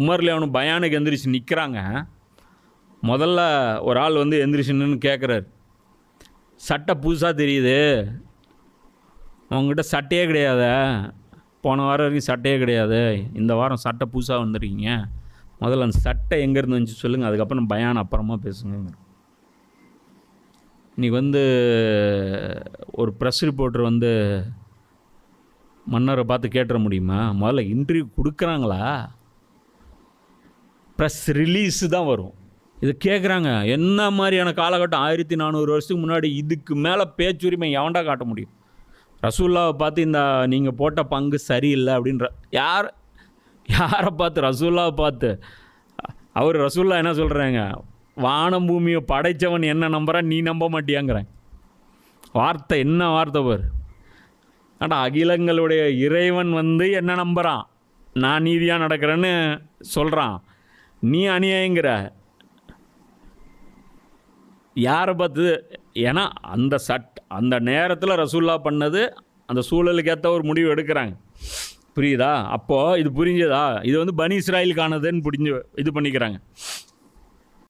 உமர்ல அவனு பயானுக்கு எந்திரிச்சு நிற்கிறாங்க முதல்ல ஒரு ஆள் வந்து எந்திரிச்சுன்னு கேட்குறாரு சட்டை புதுசாக தெரியுது. உங்ககிட்ட சட்டையே கிடையாது. போன வாரம் வரைக்கும் சட்டையே கிடையாது. இந்த வாரம் சட்டை புதுசாக வந்திருக்கீங்க. முதல்ல அந்த சட்டை எங்கேருந்து வந்துச்சு சொல்லுங்கள் அதுக்கப்புறம் பயான் அப்புறமா பேசுங்க இன்றைக்கி வந்து ஒரு ப்ரெஸ் ரிப்போர்ட்டர் வந்து மன்னரை பார்த்து கேட்டுற முடியுமா? முதல்ல இன்டர்வியூ கொடுக்குறாங்களா? ப்ரெஸ் ரிலீஸு தான் வரும். இது கேட்குறாங்க என்ன மாதிரியான காலகட்டம்? ஆயிரத்தி நானூறு வருஷத்துக்கு முன்னாடி இதுக்கு மேலே பேச்சுரிமை எவன்டா காட்ட முடியும்? ரசூல்லாவை பார்த்து இந்த நீங்கள் போட்ட பங்கு சரியில்லை அப்படின்ற யார் யாரை பார்த்து? ரசூல்லாவை பார்த்து. அவர் ரசூல்லா என்ன சொல்கிறாங்க வானம் பூமியை படைச்சவன் என்ன நம்புறான் நீ நம்ப மாட்டியாங்கிறேன் வார்த்தை என்ன வார்த்தை பாரு. ஆனால் அகிலங்களுடைய இறைவன் வந்து என்ன நம்புகிறான் நான் நீதியாக நடக்கிறேன்னு சொல்கிறான் நீ அநியாயங்கிற. யாரை பார்த்து ஏன்னா அந்த சட் அந்த நேரத்தில் ரசூல்லா பண்ணது அந்த சூழலுக்கு ஏற்ற ஒரு முடிவு எடுக்கிறாங்க. புரியுதா? அப்போது இது புரிஞ்சதா? இது வந்து பனி இஸ்ராயலுக்கானதுன்னு புரிஞ்சு இது பண்ணிக்கிறாங்க.